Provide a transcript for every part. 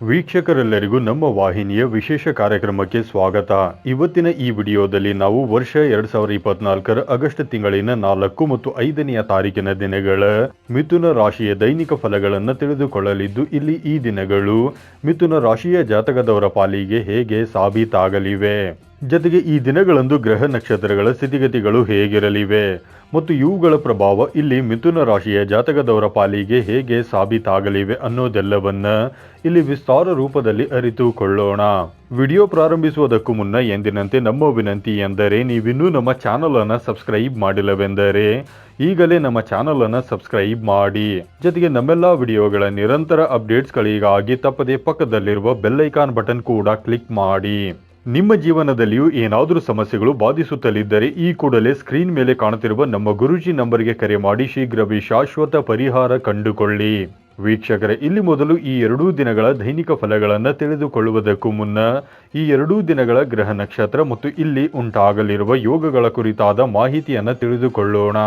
ವೀಕ್ಷಕರೆಲ್ಲರಿಗೂ ನಮ್ಮ ವಾಹಿನಿಯ ವಿಶೇಷ ಕಾರ್ಯಕ್ರಮಕ್ಕೆ ಸ್ವಾಗತ. ಇವತ್ತಿನ ಈ ವಿಡಿಯೋದಲ್ಲಿ ನಾವು ವರ್ಷ ಎರಡ್ ಸಾವಿರ ಇಪ್ಪತ್ನಾಲ್ಕರ ಆಗಸ್ಟ್ ತಿಂಗಳಿನ ನಾಲ್ಕು ಮತ್ತು ಐದನೆಯ ತಾರೀಕಿನ ದಿನಗಳ ಮಿಥುನ ರಾಶಿಯ ದೈನಿಕ ಫಲಗಳನ್ನು ತಿಳಿದುಕೊಳ್ಳಲಿದ್ದು, ಇಲ್ಲಿ ಈ ದಿನಗಳು ಮಿಥುನ ರಾಶಿಯ ಜಾತಕದವರ ಪಾಲಿಗೆ ಹೇಗೆ ಸಾಬೀತಾಗಲಿವೆ? ಜೊತೆಗೆ ಈ ದಿನಗಳಂದು ಗ್ರಹ ನಕ್ಷತ್ರಗಳ ಸ್ಥಿತಿಗತಿಗಳು ಹೇಗಿರಲಿವೆ? ಮತ್ತು ಇವುಗಳ ಪ್ರಭಾವ ಇಲ್ಲಿ ಮಿಥುನ ರಾಶಿಯ ಜಾತಕದವರ ಪಾಲಿಗೆ ಹೇಗೆ ಸಾಬೀತಾಗಲಿವೆ ಅನ್ನೋದೆಲ್ಲವನ್ನ ಇಲ್ಲಿ ವಿಸ್ತಾರ ರೂಪದಲ್ಲಿ ಅರಿತುಕೊಳ್ಳೋಣ ವಿಡಿಯೋ ಪ್ರಾರಂಭಿಸುವುದಕ್ಕೂ ಮುನ್ನ ಎಂದಿನಂತೆ ನಮ್ಮ ವಿನಂತಿ ಎಂದರೆ ನೀವಿನ್ನೂ ನಮ್ಮ ಚಾನಲನ್ನು ಸಬ್ಸ್ಕ್ರೈಬ್ ಮಾಡಿಲ್ಲವೆಂದರೆ ಈಗಲೇ ನಮ್ಮ ಚಾನಲನ್ನು ಸಬ್ಸ್ಕ್ರೈಬ್ ಮಾಡಿ. ಜೊತೆಗೆ ನಮ್ಮೆಲ್ಲ ವಿಡಿಯೋಗಳ ನಿರಂತರ ಅಪ್ಡೇಟ್ಸ್ಗಳಿಗಾಗಿ ತಪ್ಪದೇ ಪಕ್ಕದಲ್ಲಿರುವ ಬೆಲ್ಲೈಕಾನ್ ಬಟನ್ ಕೂಡ ಕ್ಲಿಕ್ ಮಾಡಿ. ನಿಮ್ಮ ಜೀವನದಲ್ಲಿಯೂ ಏನಾದರೂ ಸಮಸ್ಯೆಗಳು ಬಾಧಿಸುತ್ತಲಿದ್ದರೆ ಈ ಕೂಡಲೇ ಸ್ಕ್ರೀನ್ ಮೇಲೆ ಕಾಣುತ್ತಿರುವ ನಮ್ಮ ಗುರುಜಿ ನಂಬರ್ಗೆ ಕರೆ ಮಾಡಿ ಶೀಘ್ರವೇ ಶಾಶ್ವತ ಪರಿಹಾರ ಕಂಡುಕೊಳ್ಳಿ. ವೀಕ್ಷಕರ, ಇಲ್ಲಿ ಮೊದಲು ಈ ಎರಡೂ ದಿನಗಳ ದೈನಿಕ ಫಲಗಳನ್ನು ತಿಳಿದುಕೊಳ್ಳುವುದಕ್ಕೂ ಮುನ್ನ ಈ ಎರಡೂ ದಿನಗಳ ಗ್ರಹ ನಕ್ಷತ್ರ ಮತ್ತು ಇಲ್ಲಿ ಉಂಟಾಗಲಿರುವ ಯೋಗಗಳ ಕುರಿತಾದ ಮಾಹಿತಿಯನ್ನು ತಿಳಿದುಕೊಳ್ಳೋಣ.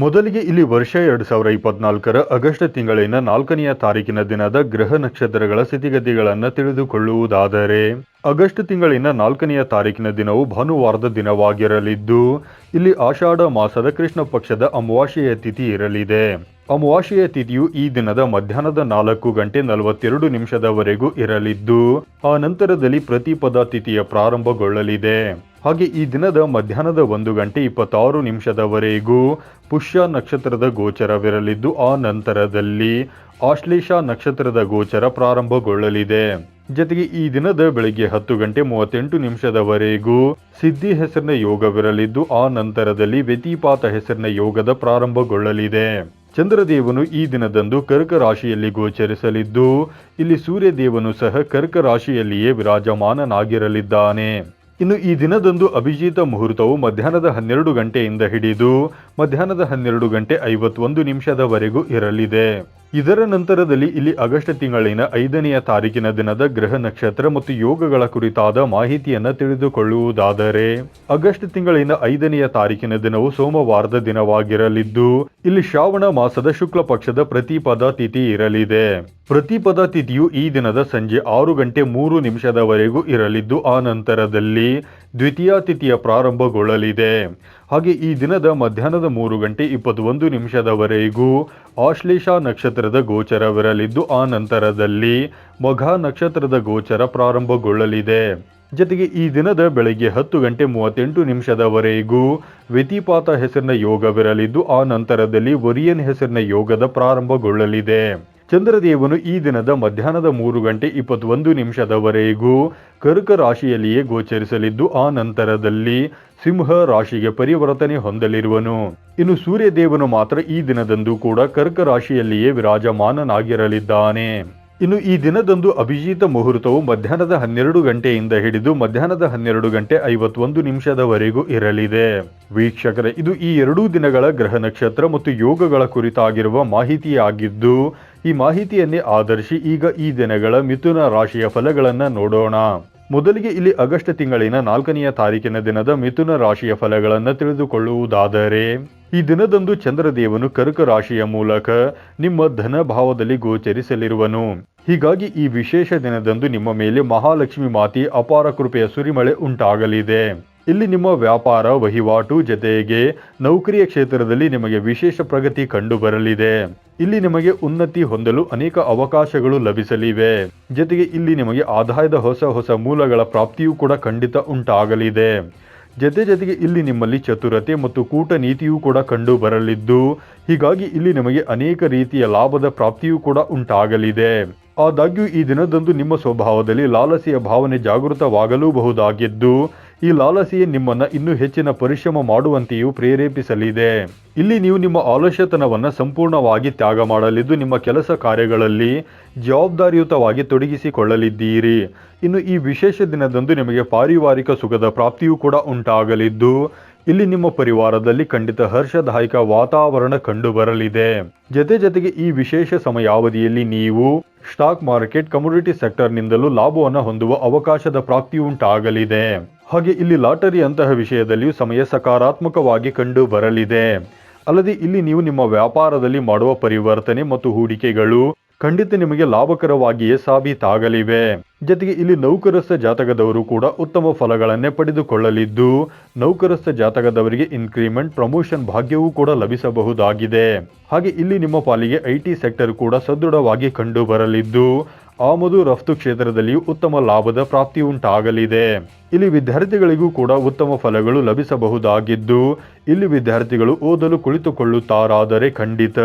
ಮೊದಲಿಗೆ ಇಲ್ಲಿ ವರ್ಷ ಎರಡು ಸಾವಿರ ಇಪ್ಪತ್ನಾಲ್ಕರ ಆಗಸ್ಟ್ ತಿಂಗಳಿನ ನಾಲ್ಕನೆಯ ತಾರೀಕಿನ ದಿನದ ಗ್ರಹ ನಕ್ಷತ್ರಗಳ ಸ್ಥಿತಿಗತಿಗಳನ್ನು ತಿಳಿದುಕೊಳ್ಳುವುದಾದರೆ, ಆಗಸ್ಟ್ ತಿಂಗಳಿನ ನಾಲ್ಕನೆಯ ತಾರೀಕಿನ ದಿನವು ಭಾನುವಾರದ ದಿನವಾಗಿರಲಿದ್ದು, ಇಲ್ಲಿ ಆಷಾಢ ಮಾಸದ ಕೃಷ್ಣ ಪಕ್ಷದ ಅಮಾವಾಸ್ಯೆಯ ತಿಥಿ ಇರಲಿದೆ. ಅಮಾವಾಸ್ಯೆಯ ತಿಥಿಯು ಈ ದಿನದ ಮಧ್ಯಾಹ್ನದ ನಾಲ್ಕು ಗಂಟೆ ನಲವತ್ತೆರಡು ನಿಮಿಷದವರೆಗೂ ಇರಲಿದ್ದು, ಆ ನಂತರದಲ್ಲಿ ಪ್ರತಿಪದ ತಿಥಿಯ ಪ್ರಾರಂಭಗೊಳ್ಳಲಿದೆ. ಹಾಗೆ ಈ ದಿನದ ಮಧ್ಯಾಹ್ನದ ಒಂದು ಗಂಟೆ ಇಪ್ಪತ್ತಾರು ನಿಮಿಷದವರೆಗೂ ಪುಷ್ಯ ನಕ್ಷತ್ರದ ಗೋಚರವಿರಲಿದ್ದು, ಆ ನಂತರದಲ್ಲಿ ಆಶ್ಲೇಷ ನಕ್ಷತ್ರದ ಗೋಚರ ಪ್ರಾರಂಭಗೊಳ್ಳಲಿದೆ. ಜೊತೆಗೆ ಈ ದಿನದ ಬೆಳಿಗ್ಗೆ ಹತ್ತು ಗಂಟೆ ಮೂವತ್ತೆಂಟು ನಿಮಿಷದವರೆಗೂ ಸಿದ್ಧಿ ಹೆಸರಿನ ಯೋಗವಿರಲಿದ್ದು, ಆ ನಂತರದಲ್ಲಿ ವ್ಯತಿಪಾತ ಹೆಸರಿನ ಯೋಗದ ಪ್ರಾರಂಭಗೊಳ್ಳಲಿದೆ. ಚಂದ್ರದೇವನು ಈ ದಿನದಂದು ಕರ್ಕ ರಾಶಿಯಲ್ಲಿ ಗೋಚರಿಸಲಿದ್ದು, ಇಲ್ಲಿ ಸೂರ್ಯದೇವನು ಸಹ ಕರ್ಕ ರಾಶಿಯಲ್ಲಿಯೇ ವಿರಾಜಮಾನನಾಗಿರಲಿದ್ದಾನೆ. ಇನ್ನು ಈ ದಿನದಂದು ಅಭಿಜಿತ ಮುಹೂರ್ತವು ಮಧ್ಯಾಹ್ನದ ಹನ್ನೆರಡು ಗಂಟೆಯಿಂದ ಹಿಡಿದು ಮಧ್ಯಾಹ್ನದ ಹನ್ನೆರಡು ಗಂಟೆ ಐವತ್ತೊಂದು ನಿಮಿಷದವರೆಗೂ ಇರಲಿದೆ. ಇದರ ನಂತರದಲ್ಲಿ ಇಲ್ಲಿ ಆಗಸ್ಟ್ ತಿಂಗಳಿನ ಐದನೆಯ ತಾರೀಕಿನ ದಿನದ ಗ್ರಹ ನಕ್ಷತ್ರ ಮತ್ತು ಯೋಗಗಳ ಕುರಿತಾದ ಮಾಹಿತಿಯನ್ನು ತಿಳಿದುಕೊಳ್ಳುವುದಾದರೆ, ಆಗಸ್ಟ್ ತಿಂಗಳಿನ ಐದನೆಯ ತಾರೀಕಿನ ದಿನವು ಸೋಮವಾರದ ದಿನವಾಗಿರಲಿದ್ದು, ಇಲ್ಲಿ ಶ್ರಾವಣ ಮಾಸದ ಶುಕ್ಲ ಪಕ್ಷದ ಪ್ರತಿಪದ ತಿಥಿ ಇರಲಿದೆ. ಪ್ರತಿಪದ ತಿಥಿಯು ಈ ದಿನದ ಸಂಜೆ ಆರು ಗಂಟೆ ಮೂರು ನಿಮಿಷದವರೆಗೂ ಇರಲಿದ್ದು, ಆ ನಂತರದಲ್ಲಿ ದ್ವಿತೀಯ ತಿಥಿಯ ಪ್ರಾರಂಭಗೊಳ್ಳಲಿದೆ. ಹಾಗೆ ಈ ದಿನದ ಮಧ್ಯಾಹ್ನದ ಮೂರು ಗಂಟೆ ಇಪ್ಪತ್ತೊಂದು ನಿಮಿಷದವರೆಗೂ ಆಶ್ಲೇಷ ನಕ್ಷತ್ರದ ಗೋಚರವಿರಲಿದ್ದು, ಆ ನಂತರದಲ್ಲಿ ಮಘ ನಕ್ಷತ್ರದ ಗೋಚರ ಪ್ರಾರಂಭಗೊಳ್ಳಲಿದೆ. ಜೊತೆಗೆ ಈ ದಿನದ ಬೆಳಗ್ಗೆ ಹತ್ತು ಗಂಟೆ ಮೂವತ್ತೆಂಟು ನಿಮಿಷದವರೆಗೂ ವ್ಯತಿಪಾತ ಹೆಸರಿನ ಯೋಗವಿರಲಿದ್ದು, ಆ ನಂತರದಲ್ಲಿ ವರಿಯನ್ ಹೆಸರಿನ ಯೋಗದ ಪ್ರಾರಂಭಗೊಳ್ಳಲಿದೆ. ಚಂದ್ರದೇವನು ಈ ದಿನದ ಮಧ್ಯಾಹ್ನದ ಮೂರು ಗಂಟೆ ಇಪ್ಪತ್ತೊಂದು ನಿಮಿಷದವರೆಗೂ ಕರ್ಕ ರಾಶಿಯಲ್ಲಿಯೇ ಗೋಚರಿಸಲಿದ್ದು, ಆ ನಂತರದಲ್ಲಿ ಸಿಂಹ ರಾಶಿಗೆ ಪರಿವರ್ತನೆ ಹೊಂದಲಿರುವನು. ಇನ್ನು ಸೂರ್ಯದೇವನು ಮಾತ್ರ ಈ ದಿನದಂದು ಕೂಡ ಕರ್ಕ ರಾಶಿಯಲ್ಲಿಯೇ ವಿರಾಜಮಾನನಾಗಿರಲಿದ್ದಾನೆ. ಇನ್ನು ಈ ದಿನದಂದು ಅಭಿಜಿತ ಮುಹೂರ್ತವು ಮಧ್ಯಾಹ್ನದ ಹನ್ನೆರಡು ಗಂಟೆಯಿಂದ ಹಿಡಿದು ಮಧ್ಯಾಹ್ನದ ಹನ್ನೆರಡು ಗಂಟೆ ಐವತ್ತೊಂದು ನಿಮಿಷದವರೆಗೂ ಇರಲಿದೆ. ವೀಕ್ಷಕರೇ, ಇದು ಈ ಎರಡೂ ದಿನಗಳ ಗ್ರಹ ನಕ್ಷತ್ರ ಮತ್ತು ಯೋಗಗಳ ಕುರಿತಾಗಿರುವ ಮಾಹಿತಿಯಾಗಿದ್ದು, ಈ ಮಾಹಿತಿಯನ್ನೇ ಆಧರಿಸಿ ಈಗ ಈ ದಿನಗಳ ಮಿಥುನ ರಾಶಿಯ ಫಲಗಳನ್ನು ನೋಡೋಣ. ಮೊದಲಿಗೆ ಇಲ್ಲಿ ಆಗಸ್ಟ್ ತಿಂಗಳಿನ ನಾಲ್ಕನೆಯ ತಾರೀಕಿನ ದಿನದ ಮಿಥುನ ರಾಶಿಯ ಫಲಗಳನ್ನು ತಿಳಿದುಕೊಳ್ಳುವುದಾದರೆ, ಈ ದಿನದಂದು ಚಂದ್ರದೇವನು ಕರ್ಕ ರಾಶಿಯ ಮೂಲಕ ನಿಮ್ಮ ಧನ ಭಾವದಲ್ಲಿ ಗೋಚರಿಸಲಿರುವನು. ಹೀಗಾಗಿ ಈ ವಿಶೇಷ ದಿನದಂದು ನಿಮ್ಮ ಮೇಲೆ ಮಹಾಲಕ್ಷ್ಮಿ ಮಾತಿ ಅಪಾರ ಕೃಪೆಯ ಸುರಿಮಳೆ ಉಂಟಾಗಲಿದೆ. ಇಲ್ಲಿ ನಿಮ್ಮ ವ್ಯಾಪಾರ, ವಹಿವಾಟು ಜೊತೆಗೆ ನೌಕರಿಯ ಕ್ಷೇತ್ರದಲ್ಲಿ ನಿಮಗೆ ವಿಶೇಷ ಪ್ರಗತಿ ಕಂಡು ಬರಲಿದೆ ಇಲ್ಲಿ ನಿಮಗೆ ಉನ್ನತಿ ಹೊಂದಲು ಅನೇಕ ಅವಕಾಶಗಳು ಲಭಿಸಲಿವೆ. ಜೊತೆಗೆ ಇಲ್ಲಿ ನಿಮಗೆ ಆದಾಯದ ಹೊಸ ಹೊಸ ಮೂಲಗಳ ಪ್ರಾಪ್ತಿಯೂ ಕೂಡ ಖಂಡಿತ ಉಂಟಾಗಲಿದೆ. ಜೊತೆ ಜೊತೆಗೆ ಇಲ್ಲಿ ನಿಮ್ಮಲ್ಲಿ ಚತುರತೆ ಮತ್ತು ಕೂಟ ನೀತಿಯೂ ಕೂಡ ಕಂಡು ಬರಲಿದ್ದು ಹೀಗಾಗಿ ಇಲ್ಲಿ ನಿಮಗೆ ಅನೇಕ ರೀತಿಯ ಲಾಭದ ಪ್ರಾಪ್ತಿಯೂ ಕೂಡ ಉಂಟಾಗಲಿದೆ. ಆದಾಗ್ಯೂ ಈ ದಿನದಂದು ನಿಮ್ಮ ಸ್ವಭಾವದಲ್ಲಿ ಲಾಲಸಿಯ ಭಾವನೆ ಜಾಗೃತವಾಗಲೂಬಹುದಾಗಿದ್ದು, ಈ ಲಾಲಸಿಯೇ ನಿಮ್ಮನ್ನು ಇನ್ನೂ ಹೆಚ್ಚಿನ ಪರಿಶ್ರಮ ಮಾಡುವಂತೆಯೂ ಪ್ರೇರೇಪಿಸಲಿದೆ. ಇಲ್ಲಿ ನೀವು ನಿಮ್ಮ ಆಲಸ್ಯತನವನ್ನ ಸಂಪೂರ್ಣವಾಗಿ ತ್ಯಾಗ ಮಾಡಲಿದ್ದು, ನಿಮ್ಮ ಕೆಲಸ ಕಾರ್ಯಗಳಲ್ಲಿ ಜವಾಬ್ದಾರಿಯುತವಾಗಿ ತೊಡಗಿಸಿಕೊಳ್ಳಲಿದ್ದೀರಿ. ಇನ್ನು ಈ ವಿಶೇಷ ದಿನದಂದು ನಿಮಗೆ ಪಾರಿವಾರಿಕ ಸುಖದ ಪ್ರಾಪ್ತಿಯೂ ಕೂಡ ಉಂಟಾಗಲಿದ್ದು ಇಲ್ಲಿ ನಿಮ್ಮ ಪರಿವಾರದಲ್ಲಿ ಖಂಡಿತ ಹರ್ಷದಾಯಕ ವಾತಾವರಣ ಕಂಡು ಬರಲಿದೆ ಜೊತೆ ಜೊತೆಗೆ ಈ ವಿಶೇಷ ಸಮಯಾವಧಿಯಲ್ಲಿ ನೀವು ಸ್ಟಾಕ್ ಮಾರ್ಕೆಟ್ ಕಮ್ಯುನಿಟಿ ಸೆಕ್ಟರ್ನಿಂದಲೂ ಲಾಭವನ್ನು ಹೊಂದುವ ಅವಕಾಶದ ಪ್ರಾಪ್ತಿಯುಂಟಾಗಲಿದೆ. ಹಾಗೆ ಇಲ್ಲಿ ಲಾಟರಿ ಅಂತಹ ವಿಷಯದಲ್ಲಿಯೂ ಸಮಯ ಸಕಾರಾತ್ಮಕವಾಗಿ ಕಂಡು ಬರಲಿದೆ ಅಲ್ಲದೆ ಇಲ್ಲಿ ನೀವು ನಿಮ್ಮ ವ್ಯಾಪಾರದಲ್ಲಿ ಮಾಡುವ ಪರಿವರ್ತನೆ ಮತ್ತು ಹೂಡಿಕೆಗಳು ಖಂಡಿತ ನಿಮಗೆ ಲಾಭಕರವಾಗಿಯೇ ಸಾಬೀತಾಗಲಿವೆ. ಜೊತೆಗೆ ಇಲ್ಲಿ ನೌಕರಸ್ಥ ಜಾತಕದವರು ಕೂಡ ಉತ್ತಮ ಫಲಗಳನ್ನೇ ಪಡೆದುಕೊಳ್ಳಲಿದ್ದು, ನೌಕರಸ್ಥ ಜಾತಕದವರಿಗೆ ಇನ್ಕ್ರಿಮೆಂಟ್ ಪ್ರಮೋಷನ್ ಭಾಗ್ಯವೂ ಕೂಡ ಲಭಿಸಬಹುದಾಗಿದೆ. ಹಾಗೆ ಇಲ್ಲಿ ನಿಮ್ಮ ಪಾಲಿಗೆ ಐಟಿ ಸೆಕ್ಟರ್ ಕೂಡ ಸದೃಢವಾಗಿ ಕಂಡು ಬರಲಿದ್ದು ಆಮದು ರಫ್ತು ಕ್ಷೇತ್ರದಲ್ಲಿಯೂ ಉತ್ತಮ ಲಾಭದ ಪ್ರಾಪ್ತಿ ಉಂಟಾಗಲಿದೆ ಇಲ್ಲಿ ವಿದ್ಯಾರ್ಥಿಗಳಿಗೂ ಕೂಡ ಉತ್ತಮ ಫಲಗಳು ಲಭಿಸಬಹುದಾಗಿದ್ದು, ಇಲ್ಲಿ ವಿದ್ಯಾರ್ಥಿಗಳು ಓದಲು ಕುಳಿತುಕೊಳ್ಳುತ್ತಾರಾದರೆ ಖಂಡಿತ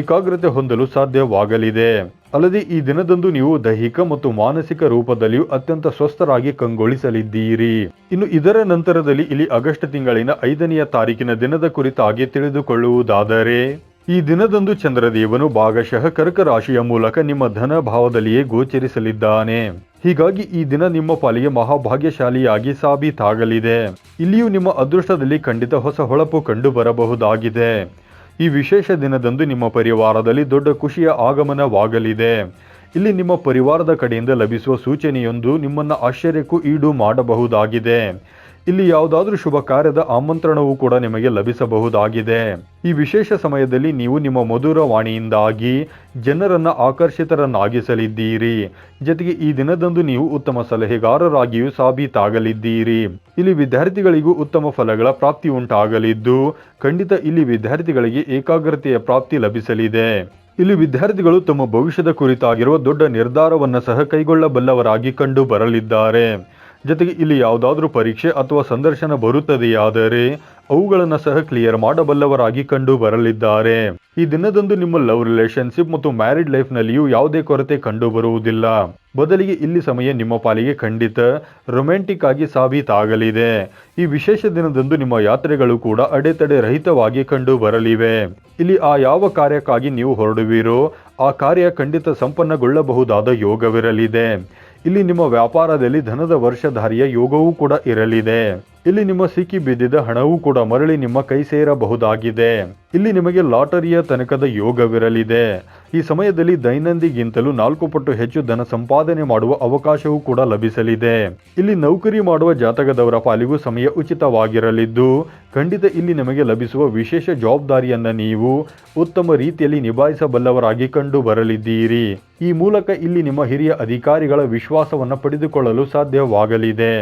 ಏಕಾಗ್ರತೆ ಹೊಂದಲು ಸಾಧ್ಯವಾಗಲಿದೆ. ಅಲ್ಲದೆ ಈ ದಿನದಂದು ನೀವು ದೈಹಿಕ ಮತ್ತು ಮಾನಸಿಕ ರೂಪದಲ್ಲಿಯೂ ಅತ್ಯಂತ ಸ್ವಸ್ಥರಾಗಿ ಕಂಗೊಳಿಸಲಿದ್ದೀರಿ. ಇನ್ನು ಇದರ ನಂತರದಲ್ಲಿ ಇಲ್ಲಿ ಆಗಸ್ಟ್ ತಿಂಗಳಿನ ಐದನೆಯ ತಾರೀಕಿನ ದಿನದ ಕುರಿತಾಗಿ ತಿಳಿದುಕೊಳ್ಳುವುದಾದರೆ ಈ ದಿನದಂದು ಚಂದ್ರದೇವನು ಭಾಗಶಃ ಕರ್ಕ ರಾಶಿಯ ಮೂಲಕ ನಿಮ್ಮ ಧನ ಭಾವದಲ್ಲಿಯೇ ಗೋಚರಿಸಲಿದ್ದಾನೆ. ಹೀಗಾಗಿ ಈ ದಿನ ನಿಮ್ಮ ಪಾಲಿಗೆ ಮಹಾಭಾಗ್ಯಶಾಲಿಯಾಗಿ ಸಾಬೀತಾಗಲಿದೆ. ಇಲ್ಲಿಯೂ ನಿಮ್ಮ ಅದೃಷ್ಟದಲ್ಲಿ ಖಂಡಿತ ಹೊಸ ಹೊಳಪು ಕಂಡು ಬರಬಹುದಾಗಿದೆ ಈ ವಿಶೇಷ ದಿನದಂದು ನಿಮ್ಮ ಪರಿವಾರದಲ್ಲಿ ದೊಡ್ಡ ಖುಷಿಯ ಆಗಮನವಾಗಲಿದೆ. ಇಲ್ಲಿ ನಿಮ್ಮ ಪರಿವಾರದ ಕಡೆಯಿಂದ ಲಭಿಸುವ ಸೂಚನೆಯೊಂದು ನಿಮ್ಮನ್ನ ಆಶ್ಚರ್ಯಕ್ಕೂ ಈಡು ಮಾಡಬಹುದಾಗಿದೆ. ಇಲ್ಲಿ ಯಾವುದಾದ್ರೂ ಶುಭ ಕಾರ್ಯದ ಆಮಂತ್ರಣವೂ ಕೂಡ ನಿಮಗೆ ಲಭಿಸಬಹುದಾಗಿದೆ. ಈ ವಿಶೇಷ ಸಮಯದಲ್ಲಿ ನೀವು ನಿಮ್ಮ ಮಧುರ ವಾಣಿಯಿಂದಾಗಿ ಜನರನ್ನ ಆಕರ್ಷಿತರನ್ನಾಗಿಸಲಿದ್ದೀರಿ. ಜೊತೆಗೆ ಈ ದಿನದಂದು ನೀವು ಉತ್ತಮ ಸಲಹೆಗಾರರಾಗಿಯೂ ಸಾಬೀತಾಗಲಿದ್ದೀರಿ. ಇಲ್ಲಿ ವಿದ್ಯಾರ್ಥಿಗಳಿಗೂ ಉತ್ತಮ ಫಲಗಳ ಪ್ರಾಪ್ತಿ ಉಂಟಾಗಲಿದ್ದು, ಖಂಡಿತ ಇಲ್ಲಿ ವಿದ್ಯಾರ್ಥಿಗಳಿಗೆ ಏಕಾಗ್ರತೆಯ ಪ್ರಾಪ್ತಿ ಲಭಿಸಲಿದೆ. ಇಲ್ಲಿ ವಿದ್ಯಾರ್ಥಿಗಳು ತಮ್ಮ ಭವಿಷ್ಯದ ಕುರಿತಾಗಿರುವ ದೊಡ್ಡ ನಿರ್ಧಾರವನ್ನು ಸಹ ಕೈಗೊಳ್ಳಬಲ್ಲವರಾಗಿ ಕಂಡು ಬರಲಿದ್ದಾರೆ. ಜೊತೆಗೆ ಇಲ್ಲಿ ಯಾವುದಾದ್ರೂ ಪರೀಕ್ಷೆ ಅಥವಾ ಸಂದರ್ಶನ ಬರುತ್ತದೆಯಾದರೆ ಅವುಗಳನ್ನು ಸಹ ಕ್ಲಿಯರ್ ಮಾಡಬಲ್ಲವರಾಗಿ ಕಂಡು ಬರಲಿದ್ದಾರೆ. ಈ ದಿನದಂದು ನಿಮ್ಮ ಲವ್ ರಿಲೇಶನ್ಶಿಪ್ ಮತ್ತು ಮ್ಯಾರಿಡ್ ಲೈಫ್ನಲ್ಲಿಯೂ ಯಾವುದೇ ಕೊರತೆ ಕಂಡು ಬರುವುದಿಲ್ಲ. ಬದಲಿಗೆ ಇಲ್ಲಿ ಸಮಯ ನಿಮ್ಮ ಪಾಲಿಗೆ ಖಂಡಿತ ರೊಮ್ಯಾಂಟಿಕ್ ಆಗಿ ಸಾಬೀತಾಗಲಿದೆ. ಈ ವಿಶೇಷ ದಿನದಂದು ನಿಮ್ಮ ಯಾತ್ರೆಗಳು ಕೂಡ ಅಡೆತಡೆ ರಹಿತವಾಗಿ ಕಂಡು ಬರಲಿವೆ. ಇಲ್ಲಿ ಆ ಯಾವ ಕಾರ್ಯಕ್ಕಾಗಿ ನೀವು ಹೊರಡುವಿರೋ, ಆ ಕಾರ್ಯ ಖಂಡಿತ ಸಂಪನ್ನಗೊಳ್ಳಬಹುದಾದ ಯೋಗವಿರಲಿದೆ. ಇಲ್ಲಿ ನಿಮ್ಮ ವ್ಯಾಪಾರದಲ್ಲಿ ಧನದ ವರ್ಷಧಾರಿಯ ಯೋಗವೂ ಕೂಡ ಇರಲಿದೆ. ಇಲ್ಲಿ ನಿಮ್ಮ ಸಿಕ್ಕಿ ಬಿದ್ದಿದ್ದ ಹಣವೂ ಕೂಡ ಮರಳಿ ನಿಮ್ಮ ಕೈ ಸೇರಬಹುದಾಗಿದೆ. ಇಲ್ಲಿ ನಿಮಗೆ ಲಾಟರಿಯ ತನಕದ ಯೋಗವಿರಲಿದೆ. ಈ ಸಮಯದಲ್ಲಿ ದೈನಂದಿಗಿಂತಲೂ ನಾಲ್ಕು ಪಟ್ಟು ಹೆಚ್ಚು ಧನ ಸಂಪಾದನೆ ಮಾಡುವ ಅವಕಾಶವೂ ಕೂಡ ಲಭಿಸಲಿದೆ. ಇಲ್ಲಿ ನೌಕರಿ ಮಾಡುವ ಜಾತಕದವರ ಪಾಲಿಗೂ ಸಮಯ ಉಚಿತವಾಗಿರಲಿದ್ದು, ಖಂಡಿತ ಇಲ್ಲಿ ನಿಮಗೆ ಲಭಿಸುವ ವಿಶೇಷ ಜವಾಬ್ದಾರಿಯನ್ನ ನೀವು ಉತ್ತಮ ರೀತಿಯಲ್ಲಿ ನಿಭಾಯಿಸಬಲ್ಲವರಾಗಿ ಕಂಡು ಬರಲಿದ್ದೀರಿ ಈ ಮೂಲಕ ಇಲ್ಲಿ ನಿಮ್ಮ ಹಿರಿಯ ಅಧಿಕಾರಿಗಳ ವಿಶ್ವಾಸವನ್ನು ಪಡೆದುಕೊಳ್ಳಲು ಸಾಧ್ಯವಾಗಲಿದೆ.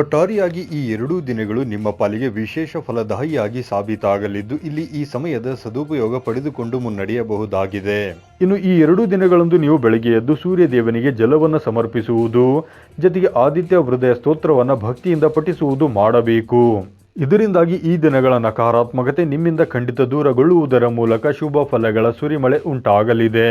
ಒಟ್ಟಾರಿಯಾಗಿ ಈ ಎರಡೂ ದಿನಗಳು ನಿಮ್ಮ ಪಾಲಿಗೆ ವಿಶೇಷ ಫಲದಾಯಿಯಾಗಿ ಸಾಬೀತಾಗಲಿದ್ದು, ಇಲ್ಲಿ ಈ ಸಮಯದ ಸದುಪಯೋಗ ಪಡೆದುಕೊಂಡು ಮುನ್ನಡೆಯಬಹುದಾಗಿದೆ. ಇನ್ನು ಈ ಎರಡು ದಿನಗಳಂದು ನೀವು ಬೆಳಗ್ಗೆ ಎದ್ದು ಸೂರ್ಯ ದೇವನಿಗೆ ಜಲವನ್ನು ಸಮರ್ಪಿಸುವುದು, ಜೊತೆಗೆ ಆದಿತ್ಯ ಹೃದಯ ಸ್ತೋತ್ರವನ್ನು ಭಕ್ತಿಯಿಂದ ಪಠಿಸುವುದು ಮಾಡಬೇಕು. ಇದರಿಂದಾಗಿ ಈ ದಿನಗಳ ನಕಾರಾತ್ಮಕತೆ ನಿಮ್ಮಿಂದ ಖಂಡಿತ ದೂರಗೊಳ್ಳುವುದರ ಮೂಲಕ ಶುಭ ಫಲಗಳ ಸುರಿಮಳೆ ಉಂಟಾಗಲಿದೆ.